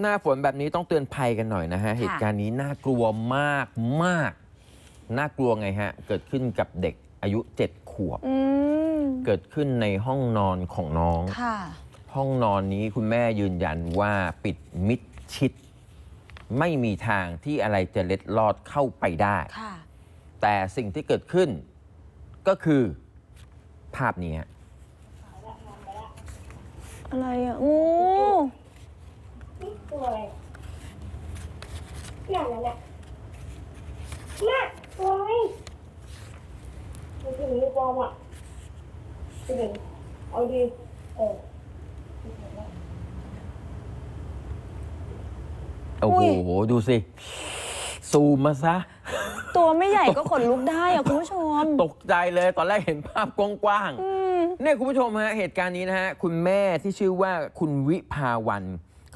หน้าฝนแบบนี้ต้องเตือนภัยกันหน่อยนะฮะ เหตุการณ์นี้น่ากลัวมากมาก น่ากลัวไงฮะ เกิดขึ้นกับเด็กอายุ7ขวบอืมเกิดขึ้นในห้องนอนของน้องค่ะห้องนอนนี้คุณแม่ยืนยันว่าปิดมิดชิด ไม่มีทางที่อะไรจะเล็ดลอดเข้าไปได้ค่ะแต่สิ่งที่เกิดขึ้นก็คือภาพนี้ฮะอะไรอะงู ตัวอะไรนั่นน่ะน่ะน่ะตัวอะไรมันคือหมีปลอมอะเป็นไงเอาดีเออโอ้โห ดูสิ ซูมมาซะ ตัวไม่ใหญ่ก็ขนลุกได้อะคุณผู้ชม ตกใจเลยตอนแรกเห็นภาพกว้างอืมๆเนี่ยคุณผู้ชมฮะ เหตุการณ์นี้นะฮะ คุณแม่ที่ชื่อว่าคุณวิภาวัน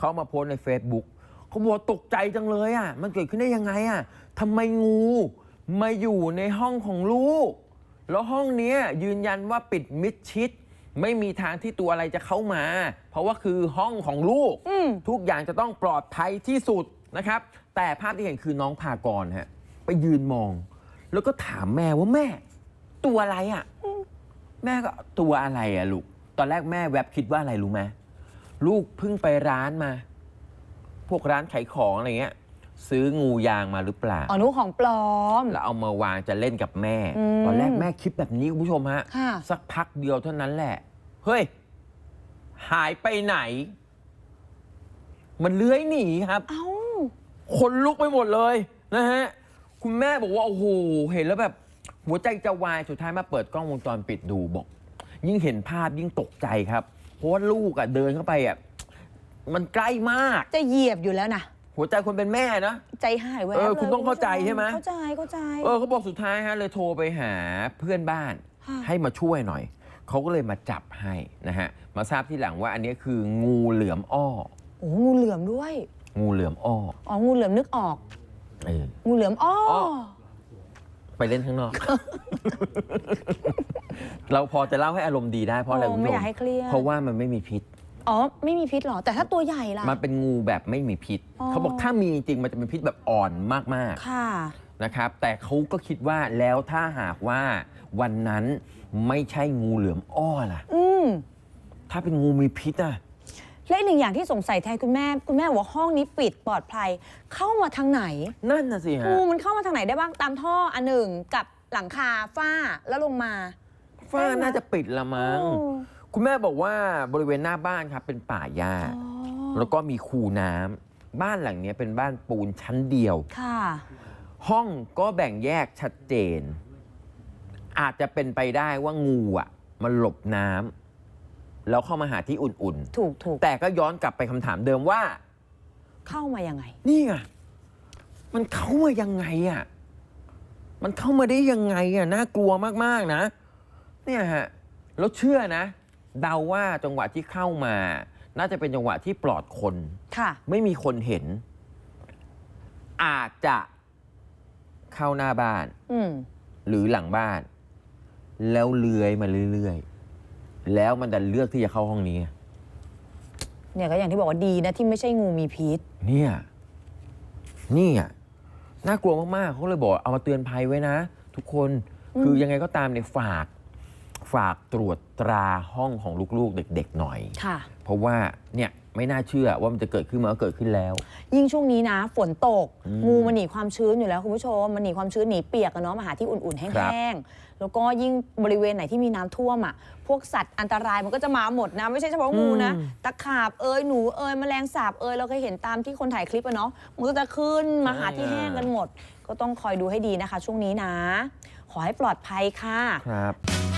เขามาโพสต์ใน Facebook เขาบอกว่าตกใจจังเลยอะ มันเกิดขึ้นได้ยังไงอะทำไมงูมาอยู่ในห้องของลูก แล้วห้องเนี้ยยืนยันว่าปิดมิดชิด ไม่มีทางที่ตัวอะไรจะเข้ามา เพราะว่าคือห้องของลูกอืมทุกอย่างจะต้องปลอดภัยที่สุดนะครับ แต่ภาพที่เห็นคือน้องพากรฮะไปยืนมอง แล้วก็ถามแม่ว่าแม่ ตัวอะไรอะ่ะ แม่ก็ตัวอะไรอะ่ะลูก ตอนแรกแม่แวบคิดว่าอะไรรู้ไหม ลูกเพิ่งไปร้านมา พวกร้านขายของอะไรเงี้ย ซื้องูยางมาหรือเปล่าอ๋อนุของปลอม แล้วเอามาวางจะเล่นกับแม่ อืมตอนแรกแม่คิดแบบนี้คุณผู้ชมฮะ ค่ะ สักพักเดียวเท่านั้นแหละ เฮ้ย หายไปไหน มันเลื้อยหนีครับ เอ้า คนลุกไปหมดเลยนะฮะ คุณแม่บอกว่า โอ้โห เห็นแล้วแบบ หัวใจจะวายสุดท้ายมาเปิดกล้องวงจรปิดดูบอก ยิ่งเห็นภาพยิ่งตกใจครับ เพราะว่าลูกอะเดินเข้าไปอะมันใกล้มาก จะเหยียบอยู่แล้วนะหัวใจคนเป็นแม่นะ ใจหายแวบเออลยคุณต้องเข้าใจใช่ไหม เข้าใจเข้าใจ เออเขาบอกสุดท้ายฮะเลยโทรไปหาเพื่อนบ้าน ค่ะให้มาช่วยหน่อย เขาก็เลยมาจับให้นะฮะ มาทราบที่หลังว่าอันนี้คืองูเหลือมอ้อ โอ้งูเหลือมด้วย งูเหลือมอ้ออ๋อ งูเหลือมนึกออก เออ งูเหลือมอ้อออไปเล่นข้างนอก เราพอจะเล่าให้อารมณ์ดีได้เพราะอะไรโอ้คุณไม่ผู้ชอยากให้เครียด เพราะว่ามันไม่มีพิษ อ๋อ ไม่มีพิษเหรอ แต่ถ้าตัวใหญ่ล่ะ มันเป็นงูแบบไม่มีพิษ อ๋อ เขาบอกถ้ามีจริงมันจะเป็นพิษแบบอ่อนมากค่ะ ๆนะครับ แต่เขาก็คิดว่าแล้วถ้าหากว่าวันนั้นไม่ใช่งูเหลือมอ้อล่ะ อืม ถ้าเป็นงูมีพิษอะ และอีกหนึ่งอย่างที่สงสัยแทนคุณแม่ คุณแม่บอกว่าห้องนี้ปิดปลอดภัย เข้ามาทางไหน นั่นน่ะสิฮะ งูมันเข้ามาทางไหนได้บ้าง ตามท่ออันหนึ่งกับหลังคาฝ้าแล้วลงมา ฝ้าน่าจะปิดละมั้งโอ้คุณแม่บอกว่าบริเวณหน้าบ้านครับเป็นป่าหญ้าอ๋อแล้วก็มีคูน้ำบ้านหลังเนี้ยเป็นบ้านปูนชั้นเดียว ค่ะ ห้องก็แบ่งแยกชัดเจน อาจจะเป็นไปได้ว่างูอะ มันหลบน้ำแล้วเข้ามาหาที่อุ่นถูกถูกๆ แต่ก็ย้อนกลับไปคำถามเดิมว่า เข้ามายังไง นี่ไงมันเข้ามายังไงอะ มันเข้ามาได้ยังไงอะ น่ากลัวมาก ๆ นะ เนี่ยฮะแล้วเชื่อนะ เดาว่าจังหวะที่เข้ามา น่าจะเป็นจังหวะที่ปลอดคน ค่ะ ไม่มีคนเห็น อาจจะเข้าหน้าบ้าน อืม หรือหลังบ้าน แล้วเลื้อยมาเรื่อยๆ แล้วมันดันเลือกที่จะเข้าห้องนี้เนี่ยก็อย่างที่บอกว่าดีนะที่ไม่ใช่งูมีพิษ เนี่ยนี่อะน่ากลัวมากๆเขาเลยบอกเอามาเตือนภัยไว้นะ ทุกคนอืมคือยังไงก็ตามเนี่ยฝาก ฝากตรวจตราห้องของลูกๆ เด็กๆหน่อย ค่ะ เพราะว่าเนี่ยไม่น่าเชื่อว่ามันจะเกิดขึ้นมาก็เกิดขึ้นแล้ว ยิ่งช่วงนี้นะ ฝนตก อืมงูมันหนีความชื้นอยู่แล้วคุณผู้ชม มันหนีความชื้นหนีเปียกอะเนาะมาหาที่อุ่นๆ แครับห้งๆ แล้วก็ยิ่งบริเวณไหนที่มีน้ำท่วมอะ พวกสัตว์อันตรายมันก็จะมาหมดนะ ไม่ใช่เฉพาะงูนะตะขาบเอยหนูเอยแมลงสาบเอยเราเคยเห็นตามที่คนถ่ายคลิปอะเนาะ มันก็จะขึ้นมาหาที่แห้งกันหมด ก็ต้องคอยดูให้ดีนะคะ ช่วงนี้นะ ขอให้ปลอดภัยค่ะ ครับ